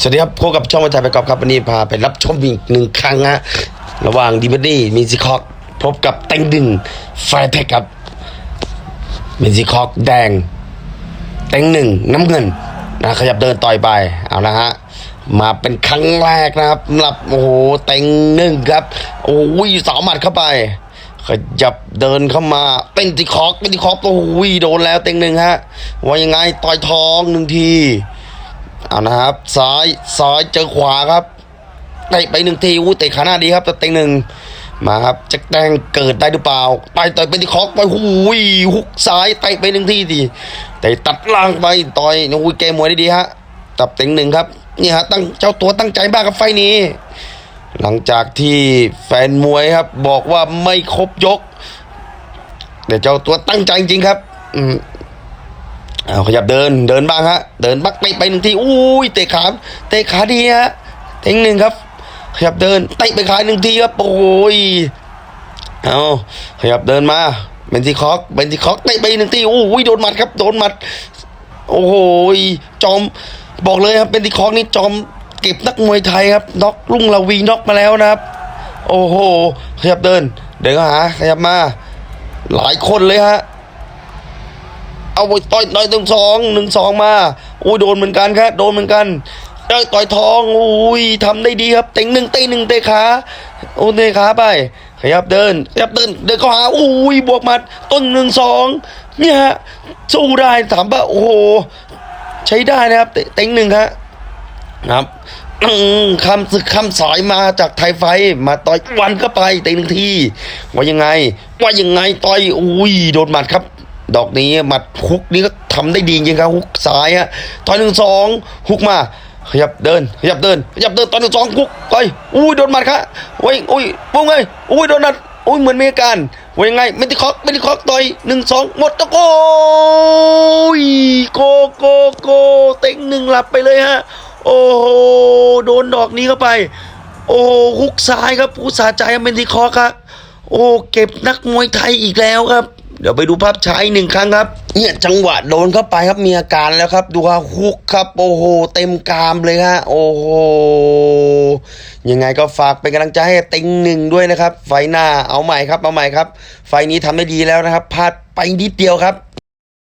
สวัสดีครับพบกับช่องวันชัยไปกอบครับวันนี้พาไปรับชมอีกหนึ่งครั้งฮะระหว่างดีบัดดี้มินซิคอกพบกับเต็งดึงไฟแพ็กครับมินซิคอกแดงเต็งหนึ่งน้ำเงินนะขยับเดินต่อยไปเอาละฮะมาเป็นครั้งแรกนะครับสำหรับโอ้โหเต็งหนึ่งครับโอ้ยสาวหมัดเข้าไป ขยับเดินเข้ามาเป็นติคอกเป็นติคอกโอ้โหโดนแล้วเต็งหนึ่งฮะว่ายังไงต่อยท้องหนึ่งที เอานะครับซ้ายซ้ายเจอขวาครับเตะไปหนึ่งทีอู้เตะขาหน้าดีครับแต่เต็งหนึ่งมาครับจะแตงเกิดได้หรือเปล่าไปต่อยไปที่คอกไปหูยหุกซ้ายเตะไปหนึ่งทีดีเตะตัดล่างไปต่อยโอ้ยเกมมวยได้ดีฮะตับเต็งหนึ่งครับนี่ฮะตั้งเจ้าตัวตั้งใจมากกับไฟนี้ หลังจากที่แฟนมวยครับ บอกว่าไม่ครบยก แต่เจ้าตัวตั้งใจจริงครับ อืม เอาขยับเดินเดินบ้างฮะ เดินบักไปไปหนึ่งทีอุ้ยเตะขาเตะขาดีฮะเต็งหนึ่งครับ ขยับเดินเตะไปขาหนึ่งทีครับโอ้ยเอาขยับเดินมาเบนทีคอกเบนทีคอกเตะไปหนึ่งทีอุ้ยโดนหมัดครับโดนหมัด โอ้โหจอมบอกเลยครับเบนทีคอกนี่จอมเก็บนักมวยไทยครับน็อกลุงลาวีน็อกมาแล้วนะครับ โอ้โหขยับเดิน เดินเข้าหาขยับมา หลายคนเลยฮะ เอาไปต่อยต่อยหนึ่งสองหนึ่งสองมาโอ้ยโดนเหมือนกันครับโดนเหมือนกันได้ต่อยทองโอ้ยทำได้ดีครับเต็งหนึ่งเตะหนึ่งเตะขาโอ้เตะขาไป ขยับเดินขยับเดินเดินเข้าหาโอ้ยบวกหมัดต้นหนึ่งสองเนี่ยฮะสู้ได้ถามว่าโอ้โหใช้ได้นะครับเต็งหนึ่งครับครับคำศึกคำสายมาจากไทยไฟ มาต่อยวันก็ไปเต็งหนึ่งทีว่ายังไง ว่ายังไงต่อยอุ้ยโดนหมัดครับ ดอกนี้หมัดฮุกนี้ก็ทำได้ดีจริงครับฮุกซ้ายฮะต่อยหนึ่งสองฮุกมาขยับเดินขยับเดินขยับเดินต่อยหนึ่งสองฮุกต่อยอุ้ยโดนหมัดครับโอ้ยอุ้ยปุ้งไงอุ้ยโดนหมัดอุ้ยเหมือนมีอาการว่ายังไงไม่ติคอกไม่ติคอกต่อยหนึ่งสองหมดตะโกยโกโกโกเต็งหนึ่งหลับไปเลยฮะโอ้โหโดนดอกนี้เข้าไป โอ้ฮุกซ้ายครับผู้สาใจเป็นที่คอครับโอ้เก็บนักมวยไทยอีกแล้วครับ ดี๋ยวไปดูภาพช้าอีกหนึ่งครั้งครับ เนี่ยจังหวะโดนเข้าไปครับมีอาการแล้วครับ ดูครับฮุกครับโอ้โหเต็มกรามเลยฮะโอ้โหยังไงก็ฝากเป็นกำลังใจให้ติงหนึ่งด้วยนะครับ ไฟหน้าเอาใหม่ครับเอาใหม่ครับ ไฟนี้ทำได้ดีแล้วนะครับพลาดไปนิดเดียวครับ